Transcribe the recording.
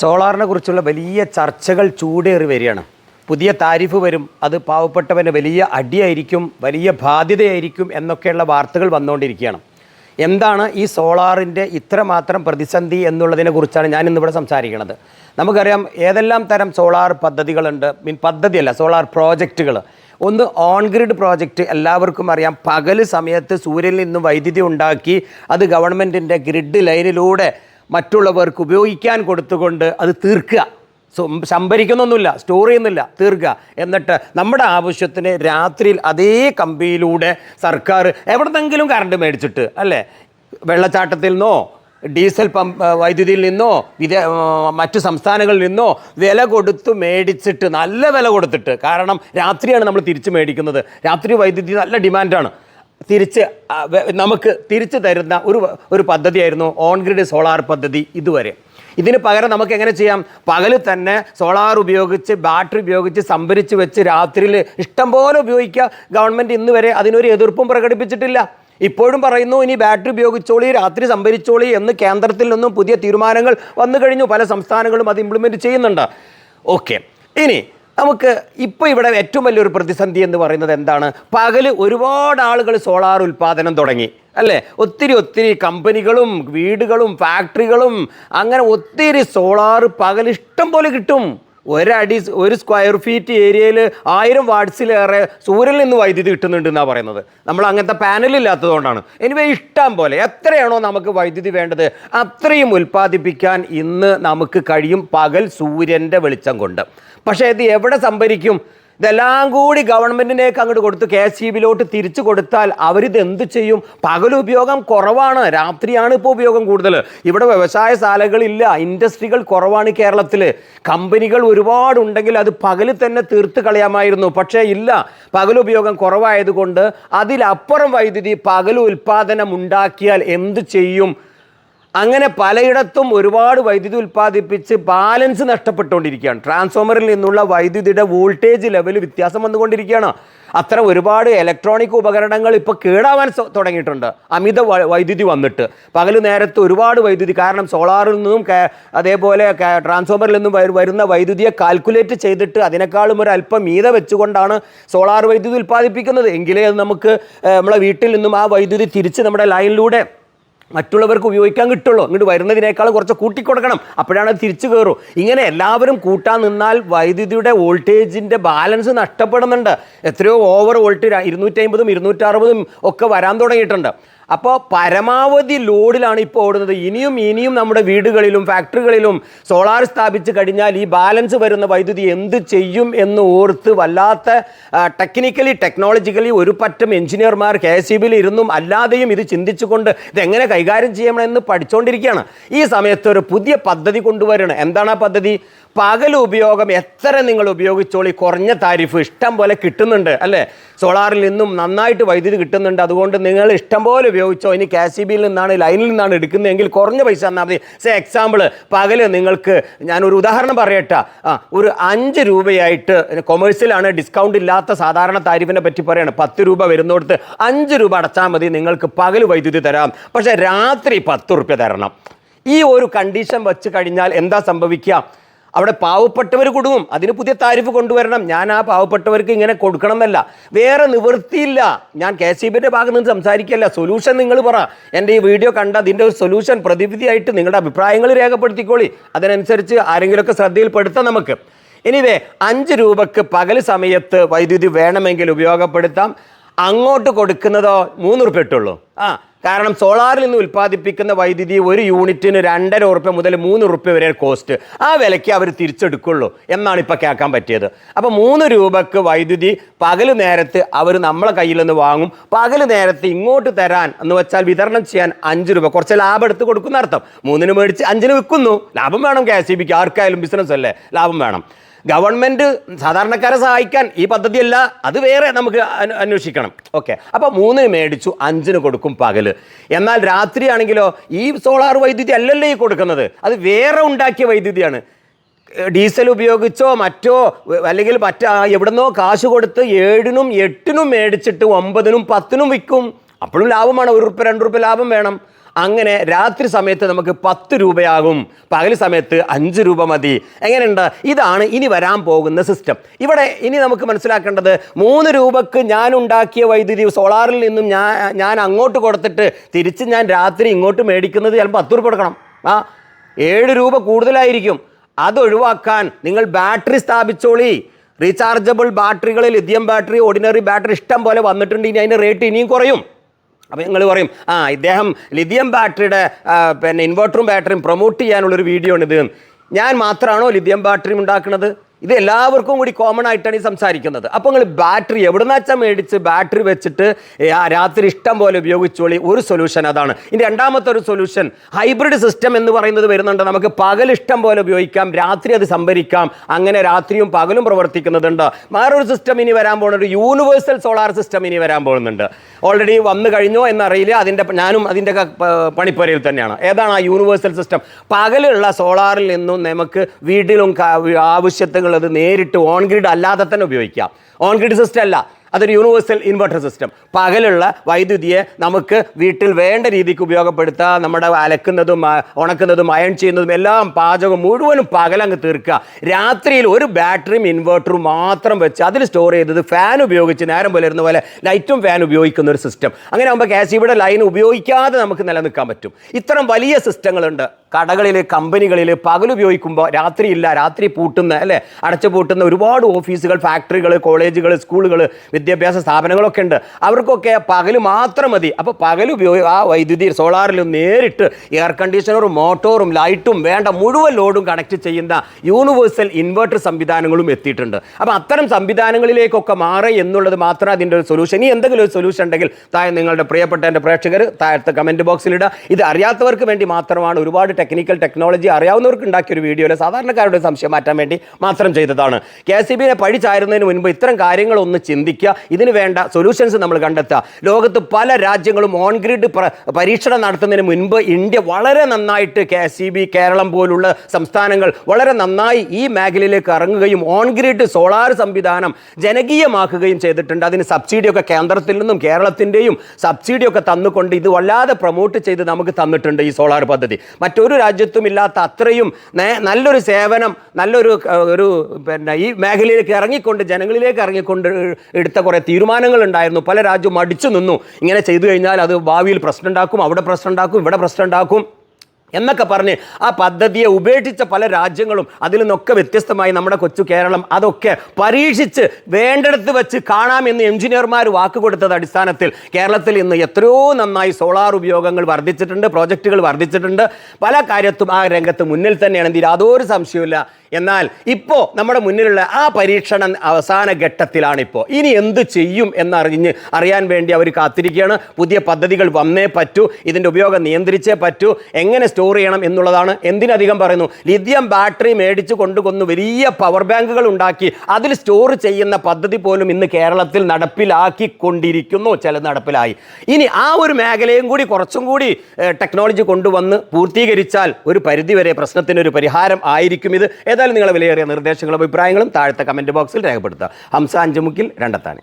സോളാറിനെ കുറിച്ചുള്ള വലിയ ചർച്ചകൾ ചൂടേറി വരികയാണ്. പുതിയ താരിഫ് വരും. അത് പാവപ്പെട്ടവന് വലിയ അടിയായിരിക്കും വലിയ ബാധ്യതയായിരിക്കും എന്നൊക്കെയുള്ള വാർത്തകൾ വന്നുകൊണ്ടിരിക്കുകയാണ്. എന്താണ് ഈ സോളാറിന്റെ ഇത്രമാത്രം പ്രതിസന്ധി എന്നുള്ളതിനെ കുറിച്ചാണ് ഞാൻ ഇന്നിവിടെ സംസാരിക്കുന്നത്. നമുക്കറിയാം ഏതെല്ലാം തരം സോളാർ പദ്ധതികളുണ്ട്. മീൻ പദ്ധതിയല്ല സോളാർ പ്രോജക്റ്റുകൾ. ഒന്ന് ഓൺ ഗ്രിഡ് പ്രോജക്റ്റ് എല്ലാവർക്കും അറിയാം. പകൽ സമയത്ത് സൂര്യനിൽ നിന്നും വൈദ്യുതി ഉണ്ടാക്കി അത് ഗവൺമെന്റിന്റെ ഗ്രിഡ് ലൈനിലൂടെ മറ്റുള്ളവർക്ക് ഉപയോഗിക്കാൻ കൊടുത്തുകൊണ്ട് അത് തീർക്കുക. സംഭരിക്കുന്നൊന്നുമില്ല സ്റ്റോർ ചെയ്യുന്നില്ല തീർക്കുക. എന്നിട്ട് നമ്മുടെ ആവശ്യത്തിന് രാത്രിയിൽ അതേ കമ്പിയിലൂടെ സർക്കാർ എവിടെന്നെങ്കിലും കറണ്ട് മേടിച്ചിട്ട് അല്ലേ? വെള്ളച്ചാട്ടത്തിൽ നിന്നോ ഡീസൽ പമ്പ് വൈദ്യുതിയിൽ നിന്നോ വിദേ മറ്റു സംസ്ഥാനങ്ങളിൽ നിന്നോ വില കൊടുത്ത് മേടിച്ചിട്ട് നല്ല വില കൊടുത്തിട്ട് കാരണം രാത്രിയാണ് നമ്മൾ തിരിച്ച് മേടിക്കുന്നത്. രാത്രി വൈദ്യുതി നല്ല ഡിമാൻഡാണ് തിരിച്ച് നമുക്ക് തിരിച്ചു തരുന്ന ഒരു ഒരു പദ്ധതിയായിരുന്നു ഓൺ ഗ്രിഡ് സോളാർ പദ്ധതി ഇതുവരെ. ഇതിന് പകരം നമുക്ക് എങ്ങനെ ചെയ്യാം? പകൽ തന്നെ സോളാർ ഉപയോഗിച്ച് ബാറ്ററി ഉപയോഗിച്ച് സംഭരിച്ച് വെച്ച് രാത്രിയിൽ ഇഷ്ടം പോലെ ഉപയോഗിക്കുക. ഗവൺമെന്റ് ഇന്ന് വരെ അതിനൊരു എതിർപ്പും പ്രകടിപ്പിച്ചിട്ടില്ല. ഇപ്പോഴും പറയുന്നു ഇനി ബാറ്ററി ഉപയോഗിച്ചോളി രാത്രി സംഭരിച്ചോളി എന്ന് കേന്ദ്രത്തിൽ നിന്നും പുതിയ തീരുമാനങ്ങൾ വന്നു കഴിഞ്ഞു. പല സംസ്ഥാനങ്ങളും അത് ഇംപ്ലിമെന്റ് ചെയ്യുന്നുണ്ട്. ഓക്കെ ഇനി നമുക്ക് ഇപ്പോൾ ഇവിടെ ഏറ്റവും വലിയൊരു പ്രതിസന്ധി എന്ന് പറയുന്നത് എന്താണ്? പകൽ ഒരുപാട് ആളുകൾ സോളാർ ഉൽപ്പാദനം തുടങ്ങി അല്ലേ? ഒത്തിരി ഒത്തിരി കമ്പനികളും വീടുകളും ഫാക്ടറികളും അങ്ങനെ ഒത്തിരി സോളാർ പകൽ ഇഷ്ടം പോലെ കിട്ടും. ഒരടി ഒരു സ്ക്വയർ ഫീറ്റ് ഏരിയയിൽ ആയിരം വാട്സിലേറെ സൂര്യനിൽ നിന്ന് വൈദ്യുതി കിട്ടുന്നുണ്ട് എന്നാണ് പറയുന്നത്. നമ്മൾ അങ്ങനത്തെ പാനൽ ഇല്ലാത്തതുകൊണ്ടാണ്. എനിവേ ഇഷ്ടം പോലെ എത്രയാണോ നമുക്ക് വൈദ്യുതി വേണ്ടത് അത്രയും ഉൽപ്പാദിപ്പിക്കാൻ ഇന്ന് നമുക്ക് കഴിയും പകൽ സൂര്യന്റെ വെളിച്ചം കൊണ്ട്. പക്ഷേ ഇത് എവിടെ സംഭരിക്കും? ഇതെല്ലാം കൂടി ഗവൺമെന്റിനേക്ക് അങ്ങോട്ട് കൊടുത്ത് കെ എസ് ഇ ബിയിലോട്ട് തിരിച്ചു കൊടുത്താൽ അവരിത് എന്ത് ചെയ്യും? പകൽ ഉപയോഗം കുറവാണ്. രാത്രിയാണ് ഇപ്പോൾ ഉപയോഗം കൂടുതൽ. ഇവിടെ വ്യവസായ ശാലകളില്ല. ഇൻഡസ്ട്രികൾ കുറവാണ് കേരളത്തിൽ. കമ്പനികൾ ഒരുപാടുണ്ടെങ്കിൽ അത് പകൽ തന്നെ തീർത്ത് കളയാമായിരുന്നു. പക്ഷേ ഇല്ല. പകൽ ഉപയോഗം കുറവായതുകൊണ്ട് അതിലപ്പുറം വൈദ്യുതി പകൽ ഉൽപ്പാദനം ഉണ്ടാക്കിയാൽ എന്ത് ചെയ്യും? അങ്ങനെ പലയിടത്തും ഒരുപാട് വൈദ്യുതി ഉൽപ്പാദിപ്പിച്ച് ബാലൻസ് നഷ്ടപ്പെട്ടുകൊണ്ടിരിക്കുകയാണ്. ട്രാൻസ്ഫോമറിൽ നിന്നുള്ള വൈദ്യുതിയുടെ വോൾട്ടേജ് ലെവൽ വ്യത്യാസം വന്നുകൊണ്ടിരിക്കുകയാണ്. അത്ര ഒരുപാട് ഇലക്ട്രോണിക് ഉപകരണങ്ങൾ ഇപ്പോൾ കേടാവാൻ തുടങ്ങിയിട്ടുണ്ട്. അമിത വൈദ്യുതി വന്നിട്ട്. പകൽ നേരത്തെ ഒരുപാട് വൈദ്യുതി കാരണം സോളാറിൽ നിന്നും അതേപോലെ ട്രാൻസ്ഫോമറിൽ നിന്നും വരുന്ന വൈദ്യുതിയെ കാൽക്കുലേറ്റ് ചെയ്തിട്ട് അതിനേക്കാളും ഒരു അല്പം മീത വെച്ചുകൊണ്ടാണ് സോളാർ വൈദ്യുതി ഉൽപ്പാദിപ്പിക്കുന്നത്. എങ്കിലേ നമുക്ക് നമ്മളെ വീട്ടിൽ നിന്നും ആ വൈദ്യുതി തിരിച്ച് നമ്മുടെ ലൈനിലൂടെ മറ്റുള്ളവർക്ക് ഉപയോഗിക്കാൻ കിട്ടുള്ളൂ. ഇങ്ങോട്ട് വരുന്നതിനേക്കാൾ കുറച്ച് കൂട്ടിക്കൊടുക്കണം. അപ്പോഴാണ് അത് തിരിച്ചു കയറും ഇങ്ങനെ എല്ലാവരും കൂട്ടാൻ നിന്നാൽ വൈദ്യുതിയുടെ വോൾട്ടേജിന്റെ ബാലൻസ് നഷ്ടപ്പെടുന്നുണ്ട്. എത്രയോ ഓവർ വോൾട്ട് ഇരുന്നൂറ്റി അമ്പതും ഇരുന്നൂറ്ററുപതും ഒക്കെ വരാൻ തുടങ്ങിയിട്ടുണ്ട്. അപ്പോൾ പരമാവധി ലോഡിലാണ് ഇപ്പോൾ ഓടുന്നത്. ഇനിയും ഇനിയും നമ്മുടെ വീടുകളിലും ഫാക്ടറികളിലും സോളാർ സ്ഥാപിച്ച് കഴിഞ്ഞാൽ ഈ ബാലൻസ് വരുന്ന വൈദ്യുതി എന്ത് ചെയ്യും എന്ന് ഓർത്ത് വല്ലാത്ത ടെക്നിക്കലി ടെക്നോളജിക്കലി ഒരു പറ്റം എഞ്ചിനീയർമാർ കെ എസ് ഇരുന്നും അല്ലാതെയും ഇത് ചിന്തിച്ചുകൊണ്ട് ഇതെങ്ങനെ കൈകാര്യം ചെയ്യണമെന്ന് പഠിച്ചുകൊണ്ടിരിക്കുകയാണ് ഈ സമയത്ത് ഒരു പുതിയ പദ്ധതി കൊണ്ടുവരണം. എന്താണ് ആ പദ്ധതി? പകൽ ഉപയോഗം എത്ര നിങ്ങൾ ഉപയോഗിച്ചോളി? കുറഞ്ഞ താരിഫ് ഇഷ്ടം പോലെ കിട്ടുന്നുണ്ട് അല്ലേ? സോളാറിൽ നിന്നും നന്നായിട്ട് വൈദ്യുതി കിട്ടുന്നുണ്ട്. അതുകൊണ്ട് നിങ്ങൾ ഇഷ്ടം പോലെ ഉപയോഗിച്ചോ? ഇനി കെ സി ബിയിൽ നിന്നാണ് ലൈനിൽ നിന്നാണ് എടുക്കുന്നതെങ്കിൽ കുറഞ്ഞ പൈസ തന്നാൽ മതി. സേ എക്സാമ്പിൾ പകൽ നിങ്ങൾക്ക് ഞാനൊരു ഉദാഹരണം പറയട്ടെ. ആ ഒരു അഞ്ച് രൂപയായിട്ട് കൊമേഴ്സ്യലാണ് ഡിസ്കൗണ്ട് ഇല്ലാത്ത സാധാരണ താരിഫിനെ പറ്റി പറയാണ്. പത്ത് രൂപ വരുന്നിടത്ത് അഞ്ച് രൂപ അടച്ചാൽ മതി നിങ്ങൾക്ക് പകൽ വൈദ്യുതി തരാം. പക്ഷേ രാത്രി പത്ത് റുപ്യ തരണം. ഈ ഒരു കണ്ടീഷൻ വെച്ച് കഴിഞ്ഞാൽ എന്താ സംഭവിക്കുക? അവിടെ പാവപ്പെട്ടവർ കൊടുക്കും അതിന് പുതിയ താരിഫ് കൊണ്ടുവരണം. ഞാൻ ആ പാവപ്പെട്ടവർക്ക് ഇങ്ങനെ കൊടുക്കണം എന്നല്ല വേറെ നിവൃത്തിയില്ല. ഞാൻ കെ സി ബിന്റെ ഭാഗത്ത് നിന്ന് സംസാരിക്കല്ല സൊല്യൂഷൻ നിങ്ങൾ പറ. എന്റെ ഈ വീഡിയോ കണ്ട അതിന്റെ ഒരു സൊല്യൂഷൻ പ്രതിവിധിയായിട്ട് നിങ്ങളുടെ അഭിപ്രായങ്ങൾ രേഖപ്പെടുത്തിക്കോളി. അതിനനുസരിച്ച് ആരെങ്കിലുമൊക്കെ ശ്രദ്ധയിൽപ്പെടുത്താം നമുക്ക്. എനിവേ അഞ്ച് രൂപക്ക് പകൽ സമയത്ത് വൈദ്യുതി വേണമെങ്കിൽ ഉപയോഗപ്പെടുത്താം. അങ്ങോട്ട് കൊടുക്കുന്നതോ മൂന്ന് റുപ്യ ഇട്ടുള്ളൂ. ആ കാരണം സോളാറിൽ നിന്ന് ഉൽപ്പാദിപ്പിക്കുന്ന വൈദ്യുതി ഒരു യൂണിറ്റിന് രണ്ടര ഉറുപ്പ്യ മുതൽ മൂന്ന് ഉറുപ്പ്യ വരെ കോസ്റ്റ്. ആ വിലയ്ക്ക് അവർ തിരിച്ചെടുക്കുള്ളൂ എന്നാണ് ഇപ്പോൾ കേൾക്കാൻ പറ്റിയത്. അപ്പോൾ മൂന്ന് രൂപക്ക് വൈദ്യുതി പകൽ നേരത്ത് അവർ നമ്മളെ കയ്യിൽ നിന്ന് വാങ്ങും. പകൽ നേരത്ത് ഇങ്ങോട്ട് തരാൻ എന്ന് വെച്ചാൽ വിതരണം ചെയ്യാൻ അഞ്ച് രൂപ. കുറച്ച് ലാഭം എടുത്ത് കൊടുക്കുന്ന അർത്ഥം മൂന്നിന് മേടിച്ച് അഞ്ചിന് വിൽക്കുന്നു. ലാഭം വേണം കെ എസ് ആർക്കായാലും ബിസിനസ് അല്ലേ? ലാഭം വേണം. ഗവൺമെന്റ് സാധാരണക്കാരെ സഹായിക്കാൻ ഈ പദ്ധതിയല്ല അത് വേറെ നമുക്ക് അന്വ- അന്വേഷിക്കണം. ഓക്കെ. അപ്പോൾ മൂന്നിന് മേടിച്ചു അഞ്ചിന് കൊടുക്കും പകൽ. എന്നാൽ രാത്രിയാണെങ്കിലോ ഈ സോളാർ വൈദ്യുതി അല്ലല്ലോ ഈ കൊടുക്കുന്നത്? അത് വേറെ ഉണ്ടാക്കിയ വൈദ്യുതിയാണ്. ഡീസൽ ഉപയോഗിച്ചോ മറ്റോ അല്ലെങ്കിൽ മറ്റ എവിടുന്നോ കാശ് കൊടുത്ത് ഏഴിനും എട്ടിനും മേടിച്ചിട്ട് ഒമ്പതിനും പത്തിനും വിൽക്കും. അപ്പോഴും ലാഭമാണ്. ഒരു റുപ്യ രണ്ട് റുപ്യ ലാഭം വേണം. അങ്ങനെ രാത്രി സമയത്ത് നമുക്ക് പത്ത് രൂപയാകും. പകൽ സമയത്ത് അഞ്ച് രൂപ മതി. എങ്ങനെയുണ്ട്? ഇതാണ് ഇനി വരാൻ പോകുന്ന സിസ്റ്റം ഇവിടെ ഇനി നമുക്ക് മനസ്സിലാക്കേണ്ടത് മൂന്ന് രൂപക്ക് ഞാൻ ഉണ്ടാക്കിയ വൈദ്യുതി സോളാറിൽ നിന്നും ഞാൻ ഞാൻ അങ്ങോട്ട് കൊടുത്തിട്ട് തിരിച്ച് ഞാൻ രാത്രി ഇങ്ങോട്ട് മേടിക്കുന്നത് ചിലപ്പോൾ പത്ത് രൂപ കൊടുക്കണം. ആ ഏഴ് രൂപ കൂടുതലായിരിക്കും. അതൊഴിവാക്കാൻ നിങ്ങൾ ബാറ്ററി സ്ഥാപിച്ചോളി. റീചാർജബിൾ ബാറ്ററികൾ ലിഥിയം ബാറ്ററി ഓർഡിനറി ബാറ്ററി ഇഷ്ടം പോലെ വന്നിട്ടുണ്ട്. ഇനി അതിന്റെ റേറ്റ് ഇനിയും കുറയും. അപ്പോൾ നിങ്ങൾ പറയും ആ ഇദ്ദേഹം ലിഥിയം ബാറ്ററിയുടെ പിന്നെ ഇൻവെർട്ടറും ബാറ്ററിയും പ്രൊമോട്ട് ചെയ്യാനുള്ളൊരു വീഡിയോ ആണിത്. ഞാൻ മാത്രമാണോ ലിഥിയം ബാറ്ററി ഉണ്ടാക്കുന്നത് ഇത് എല്ലാവർക്കും കൂടി കോമൺ ആയിട്ടാണ് ഈ സംസാരിക്കുന്നത്. അപ്പോൾ നിങ്ങൾ ബാറ്ററി എവിടുന്ന് വെച്ചാൽ മേടിച്ച്? ബാറ്ററി വെച്ചിട്ട് ആ രാത്രി ഇഷ്ടം പോലെ ഉപയോഗിച്ചോളി ഒരു സൊല്യൂഷൻ അതാണ്. ഇനി രണ്ടാമത്തെ ഒരു സൊല്യൂഷൻ ഹൈബ്രിഡ് സിസ്റ്റം എന്ന് പറയുന്നത് വരുന്നുണ്ട്. നമുക്ക് പകൽ ഇഷ്ടം പോലെ ഉപയോഗിക്കാം രാത്രി അത് സംഭരിക്കാം അങ്ങനെ രാത്രിയും പകലും പ്രവർത്തിക്കുന്നതുണ്ട്. വേറൊരു സിസ്റ്റം ഇനി വരാൻ പോകുന്ന ഒരു യൂണിവേഴ്സൽ സോളാർ സിസ്റ്റം ഇനി വരാൻ പോകുന്നുണ്ട്. ഓൾറെഡി വന്നു കഴിഞ്ഞോ എന്നറിയില്ല. അതിന്റെ ഞാനും അതിന്റെ പണിപ്പുരയിൽ തന്നെയാണ്. ഏതാണ് ആ യൂണിവേഴ്സൽ സിസ്റ്റം പകലുള്ള സോളാറിൽ നിന്നും നമുക്ക് വീട്ടിലും ക- ആവശ്യത്തുകൾ അത് നേരിട്ട് ഓൺ ഗ്രിഡ് അല്ലാതെ തന്നെ ഉപയോഗിക്കാം. ഓൺ ഗ്രിഡ് സിസ്റ്റം അല്ല. അതൊരു യൂണിവേഴ്സൽ ഇൻവെർട്ടർ സിസ്റ്റം പകലുള്ള വൈദ്യുതിയെ നമുക്ക് വീട്ടിൽ വേണ്ട രീതിക്ക് ഉപയോഗപ്പെടുത്താം നമ്മുടെ അലക്കുന്നതും ഉണക്കുന്നതും അയൺ ചെയ്യുന്നതും എല്ലാം പാചകം മുഴുവനും പകലങ്ങ് തീർക്കുക. രാത്രിയിൽ ഒരു ബാറ്ററിയും ഇൻവെർട്ടറും മാത്രം വെച്ച് അതിൽ സ്റ്റോർ ചെയ്തത് ഫാൻ ഉപയോഗിച്ച് നേരം പോലെ ഇരുന്ന പോലെ ലൈറ്റും ഫാൻ ഉപയോഗിക്കുന്ന ഒരു സിസ്റ്റം അങ്ങനെ ആകുമ്പോൾ കാശിയുടെ ലൈൻ ഉപയോഗിക്കാതെ നമുക്ക് നിലനിൽക്കാൻ പറ്റും. ഇത്തരം വലിയ സിസ്റ്റങ്ങളുണ്ട് കടകളിൽ കമ്പനികളിൽ പകൽ ഉപയോഗിക്കുമ്പോൾ രാത്രിയില്ല രാത്രി പൂട്ടുന്ന അല്ലേ? അടച്ചു പൂട്ടുന്ന ഒരുപാട് ഓഫീസുകൾ ഫാക്ടറികൾ കോളേജുകൾ സ്കൂളുകൾ വിദ്യാഭ്യാസ സ്ഥാപനങ്ങളൊക്കെ ഉണ്ട്. അവർക്കൊക്കെ പകൽ മാത്രം മതി. അപ്പോൾ പകൽ ഉപയോഗി ആ വൈദ്യുതി സോളാറിൽ നേരിട്ട് എയർ കണ്ടീഷണറും മോട്ടോറും ലൈറ്റും വേണ്ട മുഴുവൻ ലോഡും കണക്ട് ചെയ്യുന്ന യൂണിവേഴ്സൽ ഇൻവെർട്ടർ സംവിധാനങ്ങളും എത്തിയിട്ടുണ്ട്. അപ്പോൾ അത്തരം സംവിധാനങ്ങളിലേക്കൊക്കെ മാറി എന്നുള്ളത് മാത്രം അതിന്റെ ഒരു സൊല്യൂഷൻ ഇനി എന്തെങ്കിലും ഒരു സൊല്യൂഷൻ ഉണ്ടെങ്കിൽ താഴെ നിങ്ങളുടെ പ്രിയപ്പെട്ട എന്റെ പ്രേക്ഷകർ താഴത്തെ കമന്റ് ബോക്സിലിടുക ഇത് അറിയാത്തവർക്ക് വേണ്ടി മാത്രമാണ്. ഒരുപാട് ടെക്നിക്കൽ ടെക്നോളജി അറിയാവുന്നവർക്ക് ഉണ്ടാക്കിയ ഒരു വീഡിയോയിൽ സാധാരണക്കാരുടെ സംശയം മാറ്റാൻ വേണ്ടി മാത്രം ചെയ്തതാണ്. കെ എസ് ബിനെ പഠിച്ചായിരുന്നതിന് മുൻപ് ഇത്തരം കാര്യങ്ങളൊന്ന് ചിന്തിക്കുക. ഇതിന് വേണ്ട സൊല്യൂഷൻസ് നമ്മൾ കണ്ടെത്തുക. ലോകത്ത് പല രാജ്യങ്ങളും ഓൺ ഗ്രിഡ് പരീക്ഷണം നടത്തുന്നതിന് മുൻപ് ഇന്ത്യ വളരെ നന്നായിട്ട് കെ സി ബി കേരളം പോലുള്ള സംസ്ഥാനങ്ങൾ വളരെ നന്നായി ഈ മേഖലയിലേക്ക് ഇറങ്ങുകയും ഓൺ ഗ്രിഡ് സോളാർ സംവിധാനം ജനകീയമാക്കുകയും ചെയ്തിട്ടുണ്ട്. അതിന് സബ്സിഡിയൊക്കെ കേന്ദ്രത്തിൽ നിന്നും കേരളത്തിന്റെയും സബ്സിഡിയൊക്കെ തന്നുകൊണ്ട് ഇത് വല്ലാതെ പ്രൊമോട്ട് ചെയ്ത് നമുക്ക് തന്നിട്ടുണ്ട് ഈ സോളാർ പദ്ധതി. മറ്റൊരു രാജ്യത്തും ഇല്ലാത്ത അത്രയും നല്ലൊരു സേവനം നല്ലൊരു ഒരു പിന്നെ ഈ മേഖലയിലേക്ക് ഇറങ്ങിക്കൊണ്ട് ജനങ്ങളിലേക്ക് ഇറങ്ങിക്കൊണ്ട് എടുത്ത കുറേ തീരുമാനങ്ങൾ ഉണ്ടായിരുന്നു പല രാജ്യവും അടിച്ചു നിന്നു. ഇങ്ങനെ ചെയ്തു കഴിഞ്ഞാൽ അത് ഭാവിയിൽ പ്രശ്നം ഉണ്ടാക്കും അവിടെ പ്രശ്നം ഉണ്ടാക്കും ഇവിടെ പ്രശ്നം ഉണ്ടാക്കും എന്നൊക്കെ പറഞ്ഞ് ആ പദ്ധതിയെ ഉപേക്ഷിച്ച പല രാജ്യങ്ങളും അതിൽ നിന്നൊക്കെ വ്യത്യസ്തമായി നമ്മുടെ കൊച്ചു കേരളം അതൊക്കെ പരീക്ഷിച്ച് വേണ്ടിടത്ത് വെച്ച് കാണാമെന്ന് എഞ്ചിനീയർമാർ വാക്ക് കൊടുത്തത് അടിസ്ഥാനത്തിൽ കേരളത്തിൽ ഇന്ന് എത്രയോ നന്നായി സോളാർ ഉപയോഗങ്ങൾ വർദ്ധിച്ചിട്ടുണ്ട് പ്രോജക്റ്റുകൾ വർദ്ധിച്ചിട്ടുണ്ട്. പല കാര്യത്തും ആ രംഗത്ത് മുന്നിൽ തന്നെയാണ്. ഇതിൽ യാതൊരു സംശയമില്ല എന്നാൽ ഇപ്പോൾ നമ്മുടെ മുന്നിലുള്ള ആ പരീക്ഷണ അവസാന ഘട്ടത്തിലാണ് ഇപ്പോൾ ഇനി എന്ത് ചെയ്യും എന്നറിഞ്ഞ് അറിയാൻ വേണ്ടി അവർ കാത്തിരിക്കുകയാണ്. പുതിയ പദ്ധതികൾ വന്നേ പറ്റൂ ഇതിന്റെ ഉപയോഗം നിയന്ത്രിച്ചേ പറ്റൂ എങ്ങനെ സ്റ്റോർ ചെയ്യണം എന്നുള്ളതാണ് എന്തിനധികം പറയുന്നു. ലിഥിയം ബാറ്ററി മേടിച്ച് കൊണ്ടുകൊന്ന് വലിയ പവർ ബാങ്കുകൾ ഉണ്ടാക്കി അതിൽ സ്റ്റോർ ചെയ്യുന്ന പദ്ധതി പോലും ഇന്ന് കേരളത്തിൽ നടപ്പിലാക്കിക്കൊണ്ടിരിക്കുന്നു. ചില നടപ്പിലായി. ഇനി ആ ഒരു മേഖലയും കൂടി കുറച്ചും കൂടി ടെക്നോളജി കൊണ്ടുവന്ന് പൂർത്തീകരിച്ചാൽ ഒരു പരിധിവരെ പ്രശ്നത്തിന് ഒരു പരിഹാരം ആയിരിക്കും ഇത്. ഏതായാലും നിങ്ങളെ വിലയേറിയ നിർദ്ദേശങ്ങളും അഭിപ്രായങ്ങളും താഴത്തെ കമന്റ് ബോക്സിൽ രേഖപ്പെടുത്തുക. ഹംസ അഞ്ചുമുക്കിൽ രണ്ടത്താണി.